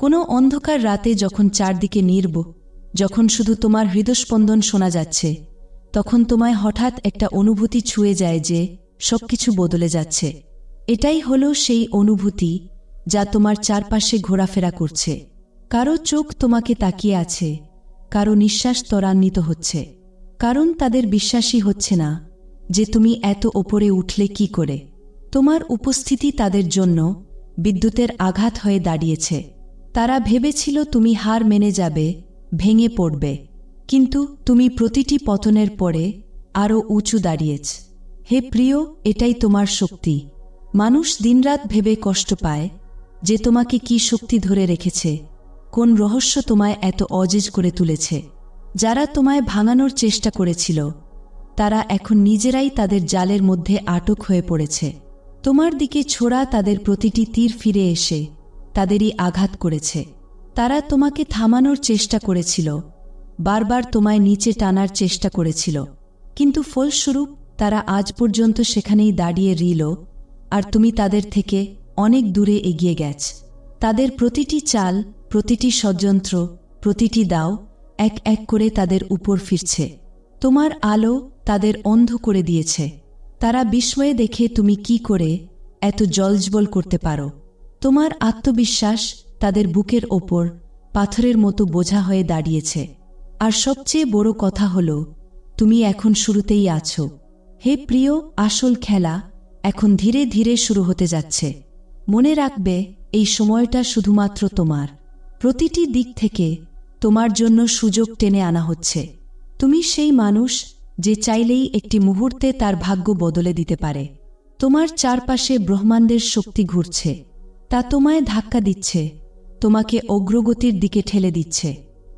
কোনো অন্ধকার রাতে যখন চারদিকে নির্ব, যখন শুধু তোমার হৃদস্পন্দন শোনা যাচ্ছে, তখন তোমায় হঠাৎ একটা অনুভূতি ছুঁয়ে যায় যে সবকিছু বদলে যাচ্ছে। এটাই হলো সেই অনুভূতি যা তোমার চারপাশে ঘোরাফেরা করছে। কারও চোখ তোমাকে তাকিয়ে আছে, কারও নিঃশ্বাস ত্বরান্বিত হচ্ছে। কারণ তাদের বিশ্বাসই হচ্ছে না যে তুমি এত ওপরে উঠলে কি করে। তোমার উপস্থিতি তাদের জন্য বিদ্যুতের আঘাত হয়ে দাঁড়িয়েছে। তারা ভেবেছিল তুমি হার মেনে যাবে, ভেঙে পড়বে। কিন্তু তুমি প্রতিটি পতনের পরে আরও উঁচু দাঁড়িয়েছ। হে প্রিয়, এটাই তোমার শক্তি। মানুষ দিনরাত ভেবে কষ্ট পায় যে তোমাকে কি শক্তি ধরে রেখেছে, কোন রহস্য তোমায় এত অজেজ করে তুলেছে। যারা তোমায় ভাঙানোর চেষ্টা করেছিল, তারা এখন নিজেরাই তাদের জালের মধ্যে আটক হয়ে পড়েছে। তোমার দিকে ছোড়া তাদের প্রতিটি তীর ফিরে এসে তাদেরই আঘাত করেছে। তারা তোমাকে থামানোর চেষ্টা করেছিল, বারবার তোমায় নিচে টানার চেষ্টা করেছিল। কিন্তু ফলস্বরূপ, তারা আজ পর্যন্ত সেখানেই দাঁড়িয়ে রিল আর তুমি তাদের থেকে অনেক দূরে এগিয়ে গেছ। তাদের প্রতিটি চাল, প্রতিটি ষড়যন্ত্র, প্রতিটি দাও এক এক করে তাদের উপর ফিরছে। তোমার আলো তাদের অন্ধ করে দিয়েছে। তারা বিস্ময়ে দেখে তুমি কি করে এত জলজবল করতে পারো। তোমার আত্মবিশ্বাস তাদের বুকের ওপর পাথরের মতো বোঝা হয়ে দাঁড়িয়েছে। আর সবচেয়ে বড় কথা হল, তুমি এখন শুরুতেই আছো। হে প্রিয়, আসল খেলা এখন ধীরে ধীরে শুরু হতে যাচ্ছে। মনে রাখবে, এই সময়টা শুধুমাত্র তোমার। প্রতিটি দিক থেকে তোমার জন্য সুযোগ টেনে আনা হচ্ছে। তুমি সেই মানুষ যে চাইলেই একটি মুহূর্তে তার ভাগ্য বদলে দিতে পারে। তোমার চারপাশে ব্রহ্মাণ্ডের শক্তি ঘুরছে। তা তোমায় ধাক্কা দিচ্ছে, তোমাকে অগ্রগতির দিকে ঠেলে দিচ্ছে।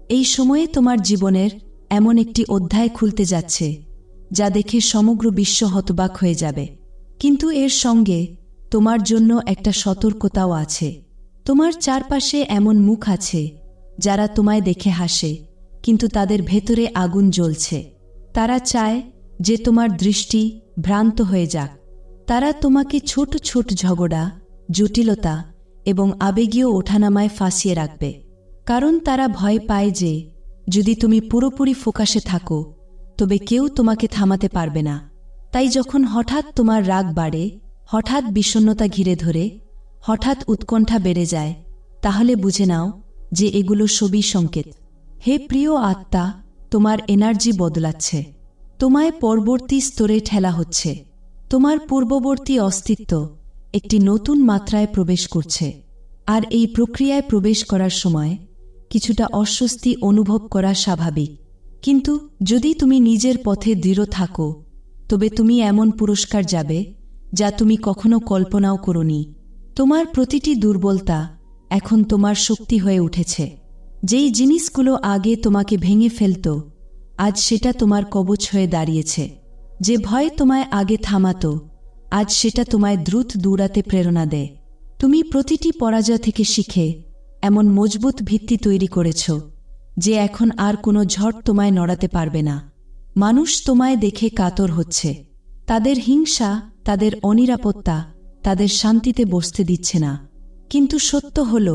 এই সময়ে তোমার জীবনের এমন একটি অধ্যায় খুলতে যাচ্ছে, যা দেখে সমগ্র বিশ্ব হতবাক হয়ে যাবে। কিন্তু এর সঙ্গে তোমার জন্য একটা সতর্কতাও আছে। তোমার চারপাশে এমন মুখ আছে, যারা তোমায় দেখে হাসে, কিন্তু তাদের ভেতরে আগুন জ্বলছে। তারা চায় যে তোমার দৃষ্টি ভ্রান্ত হয়ে যাক। তারা তোমাকে ছোট ছোট ঝগড়া জটিলতা এবং আবেগীয় ওঠানামায় ফাঁসিয়ে রাখবে। কারণ তারা ভয় পায় যে, যদি তুমি পুরোপুরি ফোকাসে থাকো, তবে কেউ তোমাকে থামাতে পারবে না। তাই যখন হঠাৎ তোমার রাগ বাড়ে, হঠাৎ বিষণ্নতা ঘিরে ধরে, হঠাৎ উৎকণ্ঠা বেড়ে যায়, তাহলে বুঝে নাও যে এগুলো সবই সংকেত। হে প্রিয় আত্মা, তোমার এনার্জি বদলাচ্ছে। তোমায় পরবর্তী স্তরে ঠেলা হচ্ছে। তোমার পূর্ববর্তী অস্তিত্ব একটি নতুন মাত্রায় প্রবেশ করছে। আর এই প্রক্রিয়ায় প্রবেশ করার সময় কিছুটা অস্বস্তি অনুভব করা স্বাভাবিক। কিন্তু যদি তুমি নিজের পথে দৃঢ় থাকো, তবে তুমি এমন পুরস্কার যাবে যা তুমি কখনো কল্পনাও করনি। তোমার প্রতিটি দুর্বলতা এখন তোমার শক্তি হয়ে উঠেছে। যেই জিনিসগুলো আগে তোমাকে ভেঙে ফেলত, আজ সেটা তোমার কবচ হয়ে দাঁড়িয়েছে। যে ভয় তোমায় আগে থামাতো আজ সেটা তোমায় দ্রুত দৌড়াতে প্রেরণা দেয়। তুমি প্রতিটি পরাজয় থেকে শিখে এমন মজবুত ভিত্তি তৈরি করেছ, যে এখন আর কোনো ঝড় তোমায় নড়াতে পারবে না। মানুষ তোমায় দেখে কাতর হচ্ছে। তাদের হিংসা, তাদের অনিরাপত্তা, তাদের শান্তিতে বসতে দিচ্ছে না। কিন্তু সত্য হল,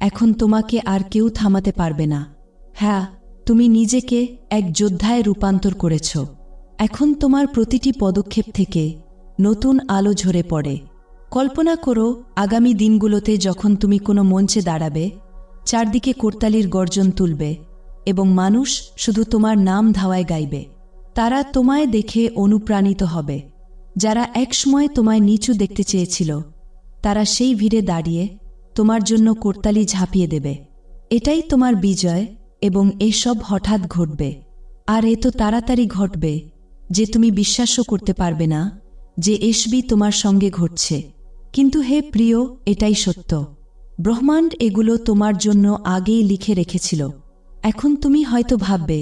এখন তোমাকে আর কেউ থামাতে পারবে না। হ্যাঁ তুমি নিজেকে এক যোদ্ধায় রূপান্তর করেছ। এখন তোমার প্রতিটি পদক্ষেপ থেকে নতুন আলো ঝরে পড়ে। কল্পনা করো, আগামী দিনগুলোতে যখন তুমি কোনো মঞ্চে দাঁড়াবে, চারদিকে কোরতালির গর্জন তুলবে এবং মানুষ শুধু তোমার নাম ধাওয়ায় গাইবে। তারা তোমায় দেখে অনুপ্রাণিত হবে। যারা একসময় তোমায় নিচু দেখতে চেয়েছিল, তারা সেই ভিড়ে দাঁড়িয়ে তোমার জন্য কোরতালি ঝাঁপিয়ে দেবে। এটাই তোমার বিজয় এবং এসব হঠাৎ ঘটবে। আর এ তো তাড়াতাড়ি ঘটবে যে তুমি বিশ্বাসও করতে পারবে না। যে এসবি তোমার সঙ্গে ঘটছে। কিন্তু হে প্রিয়, এটাই সত্য। ব্রহ্মাণ্ড এগুলো তোমার জন্য আগেই লিখে রেখেছিল। এখন তুমি হয়তো ভাববে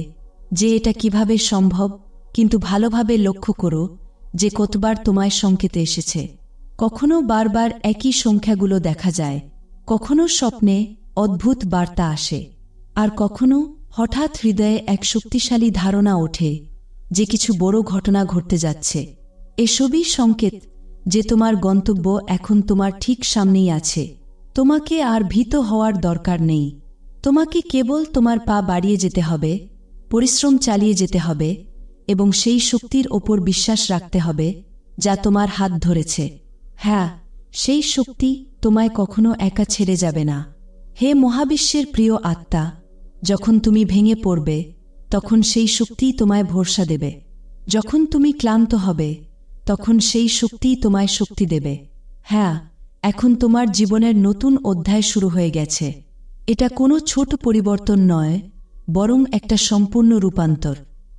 যে এটা কীভাবে সম্ভব, কিন্তু ভালোভাবে লক্ষ্য করো যে কতবার তোমায় সংকেতে এসেছে। কখনো বারবার একই সংখ্যাগুলো দেখা যায়, কখনো স্বপ্নে অদ্ভুত বার্তা আসে, আর কখনো হঠাৎ হৃদয়ে এক শক্তিশালী ধারণা ওঠে যে কিছু বড় ঘটনা ঘটতে যাচ্ছে। এসবই সংকেত যে তোমার গন্তব্য এখন তোমার ঠিক সামনেই আছে। তোমাকে আর ভীত হওয়ার দরকার নেই। তোমাকে কেবল তোমার পা বাড়িয়ে যেতে হবে, পরিশ্রম চালিয়ে যেতে হবে এবং সেই শক্তির ওপর বিশ্বাস রাখতে হবে যা তোমার হাত ধরেছে। হ্যাঁ সেই শক্তি তোমায় কখনো একা ছেড়ে যাবে না। হে মহাবিশ্বের প্রিয় আত্মা, যখন তুমি ভেঙে পড়বে, তখন সেই শক্তি তোমায় ভরসা দেবে। যখন তুমি ক্লান্ত হবে তখন সেই শক্তিই তোমায় শক্তি দেবে। হ্যাঁ এখন তোমার জীবনের নতুন অধ্যায় শুরু হয়ে গেছে। এটা কোনো ছোট পরিবর্তন নয়, বরং একটা সম্পূর্ণ রূপান্তর।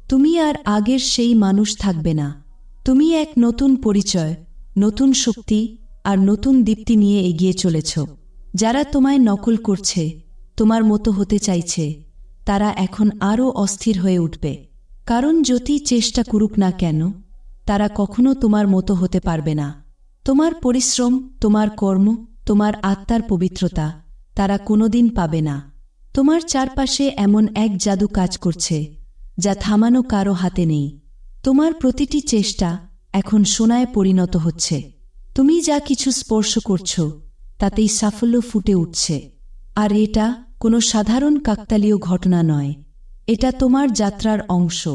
তুমি আর আগের সেই মানুষ থাকবে না। তুমি এক নতুন পরিচয়, নতুন শক্তি আর নতুন দীপ্তি নিয়ে এগিয়ে চলেছ। যারা তোমায় নকল করছে, তোমার মতো হতে চাইছে, তারা এখন আরও অস্থির হয়ে উঠবে। কারণ যদি চেষ্টা করুক না কেন তারা কখনো তোমার মতো হতে পারবে না। তোমার পরিশ্রম, তোমার কর্ম, তোমার আত্মার পবিত্রতা তারা কোনোদিন পাবে না। তোমার চারপাশে এমন এক জাদু কাজ করছে, যা থামানো কারও হাতে নেই। তোমার প্রতিটি চেষ্টা এখন সোনায় পরিণত হচ্ছে। তুমি যা কিছু স্পর্শ করছ, তাতেই সাফল্য ফুটে উঠছে। আর এটা কোনো সাধারণ কাকতালীয় ঘটনা নয়। এটা তোমার যাত্রার অংশ।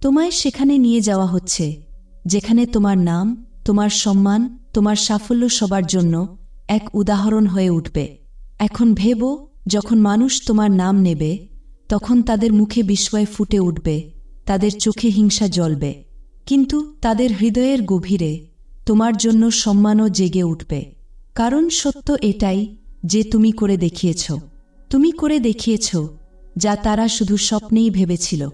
তোমায় সেখানে নিয়ে যাওয়া হচ্ছে। যেখানে তোমার নাম, তোমার সম্মান, তোমার সাফল্য সবার জন্য এক উদাহরণ হয়ে উঠবে। এখন ভেবো, যখন মানুষ তোমার নাম নেবে, তখন তাদের মুখে বিস্ময় ফুটে উঠবে, তাদের চোখে হিংসা জ্বলবে। কিন্তু তাদের হৃদয়ের গভীরে তোমার জন্য সম্মানও জেগে উঠবে। কারণ সত্য এটাই যে তুমি করে দেখিয়েছ। তুমি করে দেখিয়েছ যা তারা শুধু স্বপ্নেই ভেবেছিল।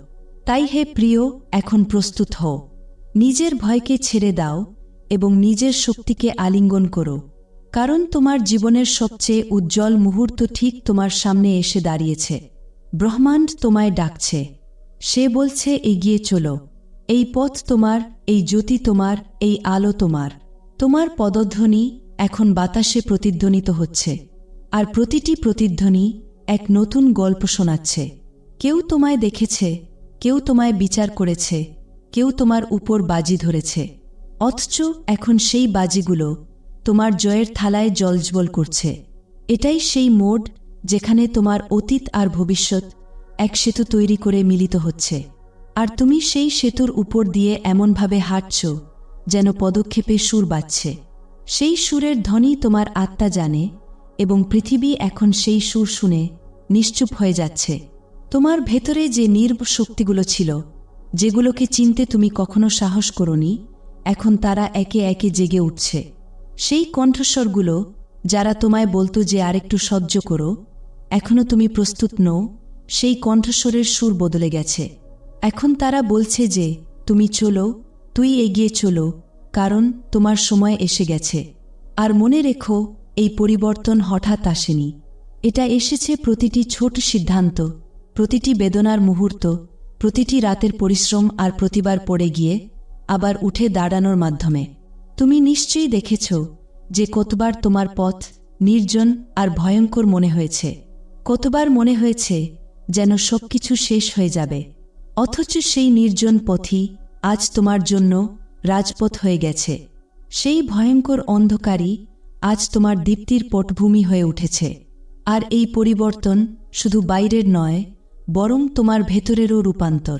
তাই হে প্রিয়, এখন প্রস্তুত হও। নিজের ভয়কে ছেড়ে দাও এবং নিজের শক্তিকে আলিঙ্গন করো। কারণ তোমার জীবনের সবচেয়ে উজ্জ্বল মুহূর্ত ঠিক তোমার সামনে এসে দাঁড়িয়েছে। ব্রহ্মাণ্ড তোমায় ডাকছে। সে বলছে, এগিয়ে চলো। এই পথ তোমার, এই জ্যোতি তোমার, এই আলো তোমার। তোমার পদধ্বনি এখন বাতাসে প্রতিধ্বনিত হচ্ছে। আর প্রতিটি প্রতিধ্বনি এক নতুন গল্প শোনাচ্ছে। কেউ তোমায় দেখেছে, কেউ তোমায় বিচার করেছে। কেউ তোমার উপর বাজি ধরেছে। অথচ এখন সেই বাজিগুলো তোমার জয়ের থালায় জলজবল করছে। এটাই সেই মোড যেখানে তোমার অতীত আর ভবিষ্যৎ এক সেতু তৈরি করে মিলিত হচ্ছে। আর তুমি সেই সেতুর উপর দিয়ে এমনভাবে হাঁটছ যেন পদক্ষেপে সুর বাজছে। সেই সুরের ধ্বনি তোমার আত্মা জানে এবং পৃথিবী এখন সেই সুর শুনে নিশ্চুপ হয়ে যাচ্ছে। তোমার ভেতরে যে নির্ব শক্তিগুলো ছিল যেগুলোকে চিনতে তুমি কখনো সাহস করনি, এখন তারা একে একে জেগে উঠছে। সেই কণ্ঠস্বরগুলো, যারা তোমায় বলতো যে আরেকটু সহ্য করো এখনও তুমি প্রস্তুত নও, সেই কণ্ঠস্বরের সুর বদলে গেছে। এখন তারা বলছে যে, তুমি চলো, তুই এগিয়ে চলো, কারণ তোমার সময় এসে গেছে। আর মনে রেখো, এই পরিবর্তন হঠাৎ আসেনি। এটা এসেছে প্রতিটি ছোট সিদ্ধান্ত, প্রতিটি বেদনার মুহূর্ত প্রতিটি রাতের পরিশ্রম আর প্রতিবার পড়ে গিয়ে আবার উঠে দাঁড়ানোর মাধ্যমে। তুমি নিশ্চয়ই দেখেছ যে কতবার তোমার পথ নির্জন আর ভয়ঙ্কর মনে হয়েছে। কতবার মনে হয়েছে যেন সবকিছু শেষ হয়ে যাবে। অথচ সেই নির্জন পথই আজ তোমার জন্য রাজপথ হয়ে গেছে। সেই ভয়ঙ্কর অন্ধকারই আজ তোমার দীপ্তির পটভূমি হয়ে উঠেছে। আর এই পরিবর্তন শুধু বাইরের নয় বরং তোমার ভেতরেরও রূপান্তর।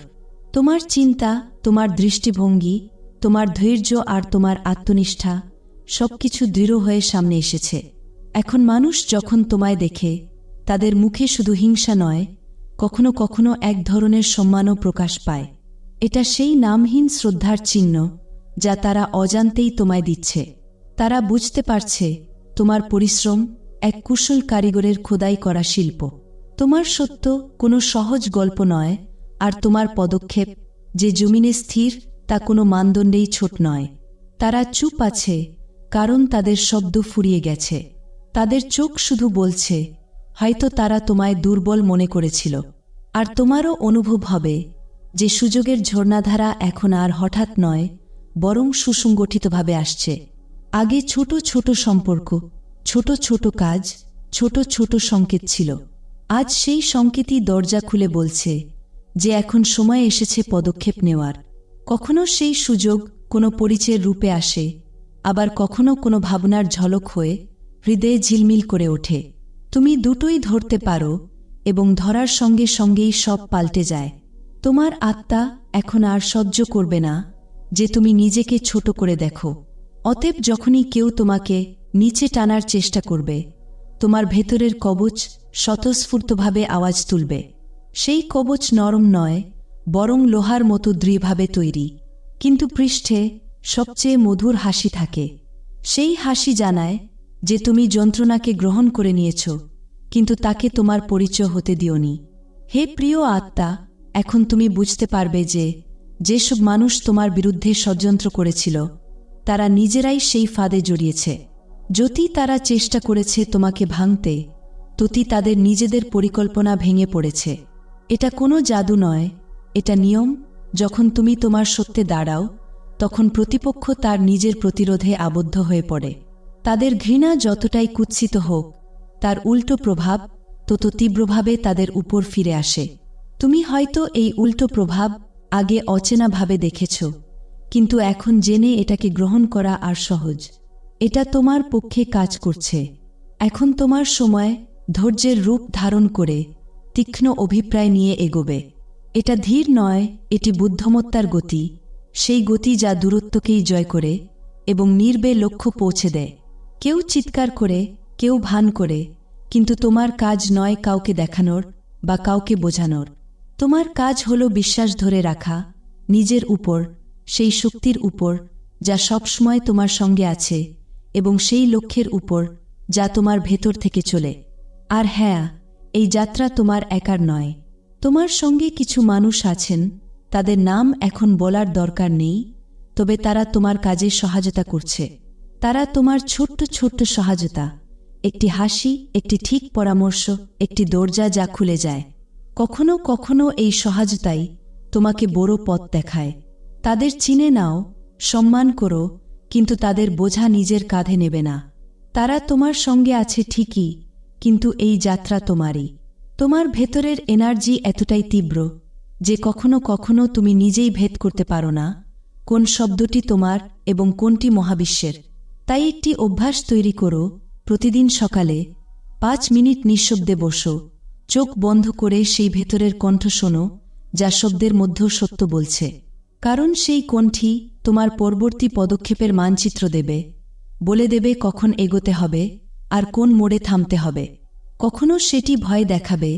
তোমার চিন্তা, তোমার দৃষ্টিভঙ্গি, তোমার ধৈর্য আর তোমার আত্মনিষ্ঠা সবকিছু দৃঢ় হয়ে সামনে এসেছে। এখন মানুষ যখন তোমায় দেখে, তাদের মুখে শুধু হিংসা নয়, কখনো কখনো এক ধরনের সম্মানও প্রকাশ পায়। এটা সেই নামহীন শ্রদ্ধার চিহ্ন যা তারা অজান্তেই তোমায় দিচ্ছে। তারা বুঝতে পারছে তোমার পরিশ্রম এক কুশল কারিগরের খোদাই করা শিল্প। তোমার সত্য কোনো সহজ গল্প নয়, আর তোমার পদক্ষেপ যে জমিনে স্থির, তা কোনো মানদণ্ডেই ছোট নয়। তারা চুপ আছে, কারণ তাদের শব্দ ফুরিয়ে গেছে। তাদের চোখ শুধু বলছে, হয়তো তারা তোমায় দুর্বল মনে করেছিল। আর তোমারও অনুভব হবে যে সুযোগের ঝর্ণাধারা এখন আর হঠাৎ নয়, বরং সুসংগঠিতভাবে আসছে। আগে ছোট ছোট সম্পর্ক, ছোট ছোট কাজ, ছোট ছোট সংকেত ছিল। আজ সেই সংকেতই দরজা খুলে বলছে যে এখন সময় এসেছে পদক্ষেপ নেওয়ার। কখনো সেই সুযোগ কোনো পরিচয়ের রূপে আসে, আবার কখনো কোনো ভাবনার ঝলক হয়ে হৃদয়ে ঝিলমিল করে ওঠে। তুমি দুটোই ধরতে পারো এবং ধরার সঙ্গে সঙ্গেই সব পাল্টে যায়। তোমার আত্মা এখন আর সহ্য করবে না যে তুমি নিজেকে ছোট করে দেখো। অতএব যখনই কেউ তোমাকে নিচে টানার চেষ্টা করবে, তোমার ভেতরের কবচ স্বতঃস্ফূর্তভাবে আওয়াজ তুলবে। সেই কবচ নরম নয়, বরং লোহার মতো দৃঢ়ভাবে তৈরি। কিন্তু পৃষ্ঠে সবচেয়ে মধুর হাসি থাকে। সেই হাসি জানায় যে তুমি যন্ত্রণাকে গ্রহণ করে নিয়েছ, কিন্তু তাকে তোমার পরিচয় হতে দিওনি। হে প্রিয় আত্মা, এখন তুমি বুঝতে পারবে যে, যেসব মানুষ তোমার বিরুদ্ধে ষড়যন্ত্র করেছিল, তারা নিজেরাই সেই ফাঁদে জড়িয়েছে। যদি তারা চেষ্টা করেছে তোমাকে ভাঙতে ততি তাদের নিজেদের পরিকল্পনা ভেঙে পড়েছে। এটা কোনো জাদু নয়, এটা নিয়ম, যখন তুমি তোমার সত্যে দাঁড়াও, তখন প্রতিপক্ষ তার নিজের প্রতিরোধে আবদ্ধ হয়ে পড়ে। তাদের ঘৃণা যতটাই কুৎসিত হোক, তার উল্টো প্রভাব তত তীব্রভাবে তাদের উপর ফিরে আসে। তুমি হয়তো এই উল্টো প্রভাব আগে অচেনাভাবে দেখেছ, কিন্তু এখন জেনে এটাকে গ্রহণ করা আর সহজ। এটা তোমার পক্ষে কাজ করছে। এখন তোমার সময় ধৈর্যের রূপ ধারণ করে তীক্ষ্ণ অভিপ্রায় নিয়ে এগোবে। এটা ধীর নয়, এটি বুদ্ধমত্তার গতি। সেই গতি যা দূরত্বকেই জয় করে এবং নির্বে লক্ষ্য পৌঁছে দেয়। কেউ চিৎকার করে, কেউ ভান করে, কিন্তু তোমার কাজ নয় কাউকে দেখানোর বা কাউকে বোঝানোর। তোমার কাজ হল বিশ্বাস ধরে রাখা, নিজের উপর, সেই শক্তির উপর যা সবসময় তোমার সঙ্গে আছে এবং সেই লক্ষ্যের উপর যা তোমার ভেতর থেকে চলে। আর হ্যাঁ এই যাত্রা তোমার একার নয়। তোমার সঙ্গে কিছু মানুষ আছেন, তাদের নাম এখন বলার দরকার নেই, তবে তারা তোমার কাজে সহায়তা করছে। তারা তোমার ছোট্ট ছোট্ট সহায়তা, একটি হাসি, একটি ঠিক পরামর্শ, একটি দরজা যা খুলে যায়। কখনো কখনো এই সহায়তাই তোমাকে বড় পথ দেখায়। তাদের চিনে নাও, সম্মান করো, কিন্তু তাদের বোঝা নিজের কাঁধে নেবে না। তারা তোমার সঙ্গে আছে ঠিকই কিন্তু এই যাত্রা তোমারই। তোমার ভেতরের এনার্জি এতটাই তীব্র যে কখনো কখনো তুমি নিজেই ভেদ করতে পারো না কোন শব্দটি তোমার এবং কোনটি মহাবিশ্বের। তাই একটি অভ্যাস তৈরি করো, প্রতিদিন সকালে পাঁচ মিনিট নিঃশব্দে বসো, চোখ বন্ধ করে সেই ভেতরের কণ্ঠ শোনো, যা শব্দের মধ্যেও সত্য বলছে। কারণ সেই কণ্ঠি তোমার পরবর্তী পদক্ষেপের মানচিত্র দেবে। বলে দেবে কখন এগোতে হবে আর কোন মোড়ে থামতে হবে। কখনো সেটি ভয় দেখাবে,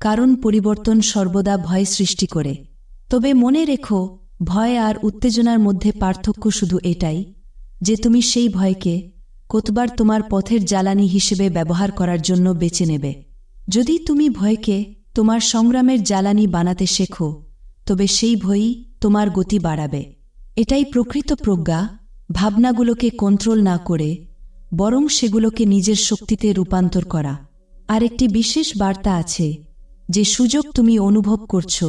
কারণ পরিবর্তন সর্বদা ভয় সৃষ্টি করে। তবে মনে রেখো, ভয় আর উত্তেজনার মধ্যে পার্থক্য শুধু এটাই, যে তুমি সেই ভয়কে কতবার তোমার পথের জ্বালানি হিসেবে ব্যবহার করার জন্য বেছে নেবে। যদি তুমি ভয়কে তোমার সংগ্রামের জ্বালানি বানাতে শেখো, তবে সেই ভয়ই তোমার গতি বাড়াবে। এটাই প্রকৃত প্রজ্ঞা, ভাবনাগুলোকে কন্ট্রোল না করে বরং সেগুলোকে নিজের শক্তিতে রূপান্তর করা। আর একটি বিশেষ বার্তা আছে, যে সুযোগ তুমি অনুভব করছ,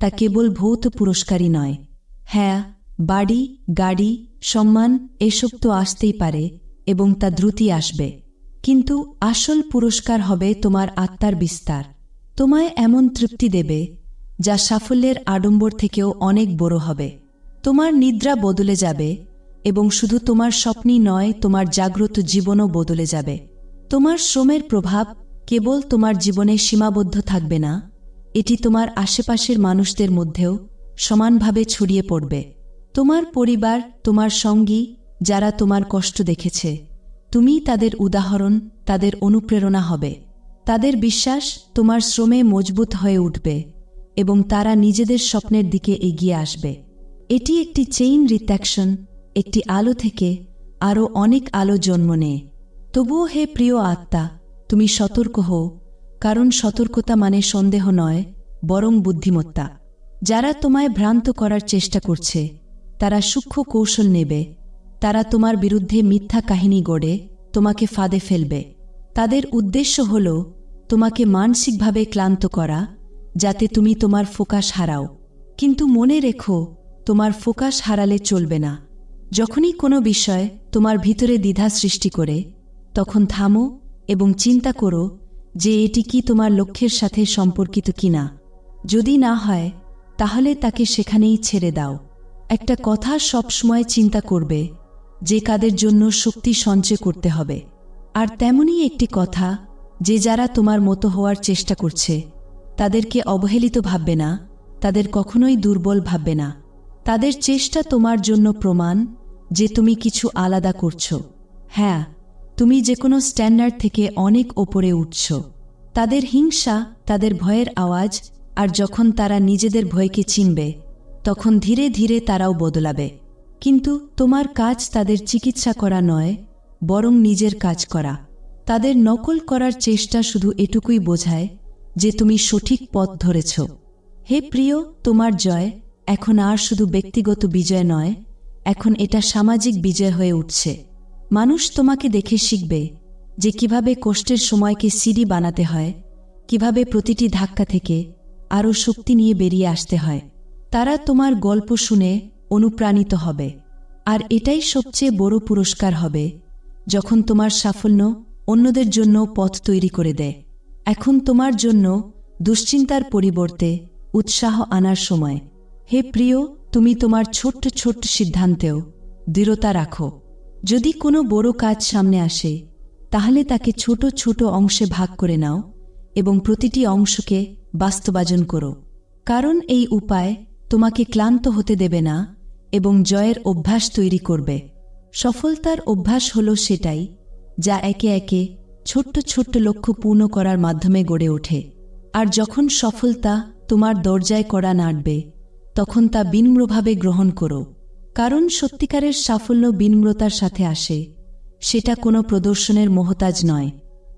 তা কেবল ভৌত পুরস্কারই নয়। হ্যাঁ বাড়ি, গাড়ি, সম্মান, এসব তো আসতেই পারে এবং তা দ্রুতই আসবে। কিন্তু আসল পুরস্কার হবে তোমার আত্মার বিস্তার। তোমায় এমন তৃপ্তি দেবে, যা সাফল্যের আডম্বর থেকেও অনেক বড় হবে। তোমার নিদ্রা বদলে যাবে এবং শুধু তোমার স্বপ্নই নয়, তোমার জাগ্রত জীবনও বদলে যাবে। তোমার শ্রমের প্রভাব কেবল তোমার জীবনে সীমাবদ্ধ থাকবে না, এটি তোমার আশেপাশের মানুষদের মধ্যেও সমানভাবে ছড়িয়ে পড়বে। তোমার পরিবার, তোমার সঙ্গী, যারা তোমার কষ্ট দেখেছে তুমি তাদের উদাহরণ, তাদের অনুপ্রেরণা হবে। তাদের বিশ্বাস তোমার শ্রমে মজবুত হয়ে উঠবে এবং তারা নিজেদের স্বপ্নের দিকে এগিয়ে আসবে। এটি একটি চেইন রিত্যাকশন একটি আলো থেকে আরও অনেক আলো জন্ম নেয়। তবুও হে প্রিয় আত্মা, তুমি সতর্ক হও, কারণ সতর্কতা মানে সন্দেহ নয়, বরং বুদ্ধিমত্তা। যারা তোমায় ভ্রান্ত করার চেষ্টা করছে, তারা সূক্ষ্ম কৌশল নেবে। তারা তোমার বিরুদ্ধে মিথ্যা কাহিনী গড়ে, তোমাকে ফাঁদে ফেলবে। তাদের উদ্দেশ্য হল, তোমাকে মানসিকভাবে ক্লান্ত করা, যাতে তুমি তোমার ফোকাস হারাও। কিন্তু মনে রেখো, তোমার ফোকাস হারালে চলবে না। যখনই কোনো বিষয় তোমার ভিতরে দ্বিধা সৃষ্টি করে, তখন থামো এবং চিন্তা করো যে এটি কি তোমার লক্ষ্যের সাথে সম্পর্কিত কিনা। যদি না হয়, তাহলে তাকে সেখানেই ছেড়ে দাও। একটা কথা সবসময় চিন্তা করবে যে কাদের জন্য শক্তি সঞ্চয় করতে হবে। আর তেমনই একটি কথা, যে যারা তোমার মতো হওয়ার চেষ্টা করছে, তাদেরকে অবহেলিত ভাববে না, তাদের কখনোই দুর্বল ভাববে না। তাদের চেষ্টা তোমার জন্য প্রমাণ যে তুমি কিছু আলাদা করছ। হ্যাঁ তুমি যে কোনো স্ট্যান্ডার্ড থেকে অনেক ওপরে উঠছ। তাদের হিংসা, তাদের ভয়ের আওয়াজ, আর যখন তারা নিজেদের ভয়কে চিনবে, তখন ধীরে ধীরে তারাও বদলাবে। কিন্তু তোমার কাজ তাদের চিকিৎসা করা নয়, বরং নিজের কাজ করা। তাদের নকল করার চেষ্টা শুধু এটুকুই বোঝায় যে তুমি সঠিক পথ ধরেছ। হে প্রিয়, তোমার জয় এখন আর শুধু ব্যক্তিগত বিজয় নয় এখন এটা সামাজিক বিজয় হয়ে উঠছে। মানুষ তোমাকে দেখে শিখবে যে কীভাবে কষ্টের সময়কে সিঁড়ি বানাতে হয়, কীভাবে প্রতিটি ধাক্কা থেকে আরও শক্তি নিয়ে বেরিয়ে আসতে হয়। তারা তোমার গল্প শুনে অনুপ্রাণিত হবে। আর এটাই সবচেয়ে বড় পুরস্কার হবে যখন তোমার সাফল্য অন্যদের জন্য পথ তৈরি করে দেয়। এখন তোমার জন্য দুশ্চিন্তার পরিবর্তে উৎসাহ আনার সময়। হে প্রিয়, তুমি তোমার ছোট্ট ছোট্ট সিদ্ধান্তেও দৃঢ়তা রাখো। যদি কোনো বড় কাজ সামনে আসে, তাহলে তাকে ছোট ছোট অংশে ভাগ করে নাও এবং প্রতিটি অংশকে বাস্তবায়ন করো। কারণ এই উপায় তোমাকে ক্লান্ত হতে দেবে না এবং জয়ের অভ্যাস তৈরি করবে। সফলতার অভ্যাস হল সেটাই যা একে একে ছোট্ট ছোট্ট লক্ষ্য পূর্ণ করার মাধ্যমে গড়ে ওঠে। আর যখন সফলতা তোমার দরজায় করা নাড়বে তখন তা বিনম্রভাবে গ্রহণ করো, কারণ সত্যিকারের সাফল্য বিনম্রতার সাথে আসে, সেটা কোনো প্রদর্শনের মহতাজ নয়।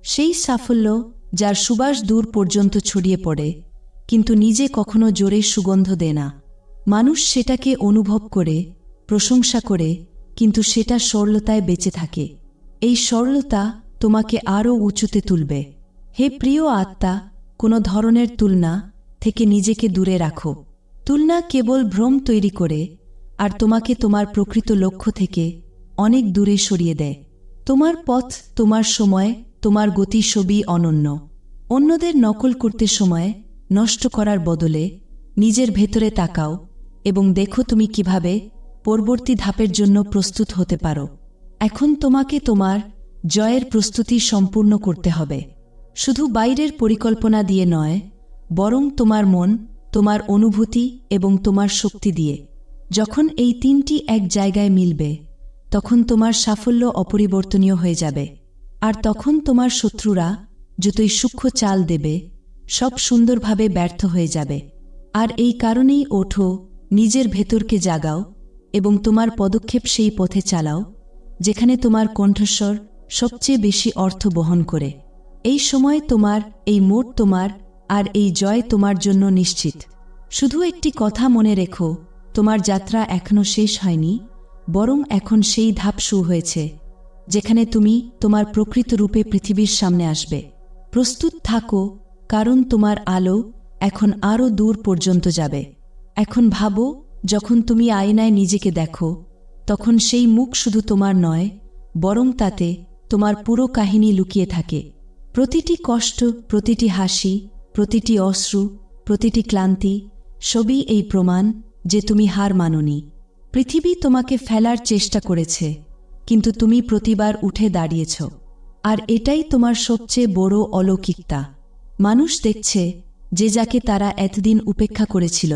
সেই সাফল্য, যার সুবাস দূর পর্যন্ত ছড়িয়ে পড়ে, কিন্তু নিজে কখনো জোরে সুগন্ধ দেয় না। মানুষ সেটাকে অনুভব করে, প্রশংসা করে, কিন্তু সেটা সরলতায় বেঁচে থাকে। এই সরলতা তোমাকে আরও উঁচুতে তুলবে। হে প্রিয় আত্মা, কোনো ধরনের তুলনা থেকে নিজেকে দূরে রাখো। তুলনা কেবল ভ্রম তৈরি করে, আর তোমাকে তোমার প্রকৃত লক্ষ্য থেকে অনেক দূরে সরিয়ে দেয়। তোমার পথ, তোমার সময়, তোমার গতি সবই অনন্য। অন্যদের নকল করতে সময় নষ্ট করার বদলে নিজের ভেতরে তাকাও এবং দেখো তুমি কীভাবে পরবর্তী ধাপের জন্য প্রস্তুত হতে পারো। এখন তোমাকে তোমার জয়ের প্রস্তুতি সম্পূর্ণ করতে হবে। শুধু বাইরের পরিকল্পনা দিয়ে নয়, বরং তোমার মন তোমার অনুভূতি এবং তোমার শক্তি দিয়ে। যখন এই তিনটি এক জায়গায় মিলবে, তখন তোমার সাফল্য অপরিবর্তনীয় হয়ে যাবে। আর তখন তোমার শত্রুরা যতই সূক্ষ্ম চাল দেবে, সব সুন্দরভাবে ব্যর্থ হয়ে যাবে। আর এই কারণেই ওঠো, নিজের ভেতরকে জাগাও এবং তোমার পদক্ষেপ সেই পথে চালাও, যেখানে তোমার কণ্ঠস্বর সবচেয়ে বেশি অর্থ বহন করে। এই সময় তোমার, এই মোট তোমার আর এই জয় তোমার জন্য নিশ্চিত। শুধু একটি কথা মনে রেখো, তোমার যাত্রা এখনও শেষ হয়নি, বরং এখন সেই ধাপ শু হয়েছে, যেখানে তুমি তোমার প্রকৃত রূপে পৃথিবীর সামনে আসবে। প্রস্তুত থাকো, কারণ তোমার আলো এখন আরও দূর পর্যন্ত যাবে। এখন ভাবো, যখন তুমি আয়নায় নিজেকে দেখো, তখন সেই মুখ শুধু তোমার নয়, বরং তাতে তোমার পুরো কাহিনী লুকিয়ে থাকে। প্রতিটি কষ্ট, প্রতিটি হাসি প্রতিটি অশ্রু, প্রতিটি ক্লান্তি, সবই এই প্রমাণ যে তুমি হার মাননি। পৃথিবী তোমাকে ফেলার চেষ্টা করেছে, কিন্তু তুমি প্রতিবার উঠে দাঁড়িয়েছ। আর এটাই তোমার সবচেয়ে বড় অলৌকিকতা। মানুষ দেখছে যে যাকে তারা এতদিন উপেক্ষা করেছিল,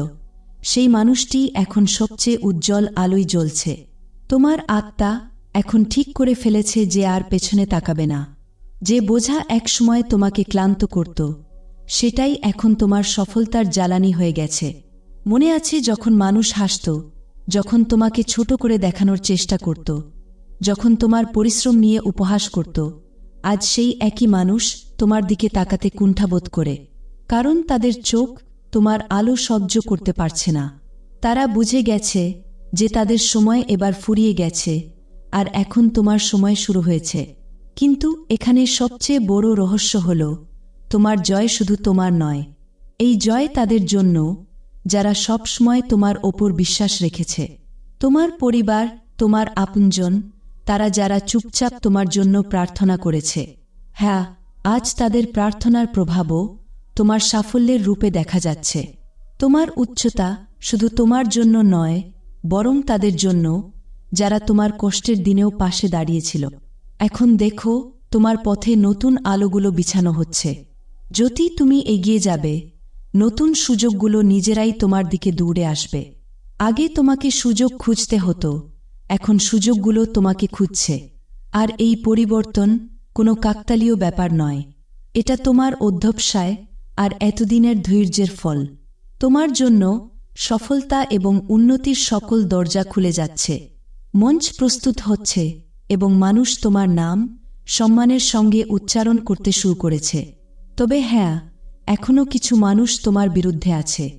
সেই মানুষটি এখন সবচেয়ে উজ্জ্বল আলোয় জ্বলছে। তোমার আত্মা এখন ঠিক করে ফেলেছে যে আর পেছনে তাকাবে না। যে বোঝা একসময় তোমাকে ক্লান্ত করত সেটাই এখন তোমার সফলতার জ্বালানি হয়ে গেছে। মনে আছে যখন মানুষ হাসত, যখন তোমাকে ছোট করে দেখানোর চেষ্টা করত, যখন তোমার পরিশ্রম নিয়ে উপহাস করত, আজ সেই একই মানুষ তোমার দিকে তাকাতে কুণ্ঠাবোধ করে, কারণ তাদের চোখ তোমার আলো সহ্য করতে পারছে না। তারা বুঝে গেছে যে তাদের সময় এবার ফুরিয়ে গেছে, আর এখন তোমার সময় শুরু হয়েছে। কিন্তু এখানে সবচেয়ে বড় রহস্য হল তোমার জয় শুধু তোমার নয়। এই জয় তাদের জন্য, যারা সবসময় তোমার ওপর বিশ্বাস রেখেছে। তোমার পরিবার, তোমার আপনজন, তারা যারা চুপচাপ তোমার জন্য প্রার্থনা করেছে। হ্যাঁ আজ তাদের প্রার্থনার প্রভাবও তোমার সাফল্যের রূপে দেখা যাচ্ছে। তোমার উচ্চতা শুধু তোমার জন্য নয়, বরং তাদের জন্য, যারা তোমার কষ্টের দিনেও পাশে দাঁড়িয়েছিল। এখন দেখো, তোমার পথে নতুন আলোগুলো বিছানো হচ্ছে। যদি তুমি এগিয়ে যাবে, নতুন সুযোগগুলো নিজেরাই তোমার দিকে দৌড়ে আসবে। আগে তোমাকে সুযোগ খুঁজতে হতো, এখন সুযোগগুলো তোমাকে খুঁজছে। আর এই পরিবর্তন কোনো কাকতালীয় ব্যাপার নয়। এটা তোমার অধ্যবসায় আর এতদিনের ধৈর্যের ফল। তোমার জন্য সফলতা এবং উন্নতির সকল দরজা খুলে যাচ্ছে। মঞ্চ প্রস্তুত হচ্ছে এবং মানুষ তোমার নাম সম্মানের সঙ্গে উচ্চারণ করতে শুরু করেছে। তবে হ্যাঁ এখনও কিছু মানুষ তোমার বিরুদ্ধে আছে।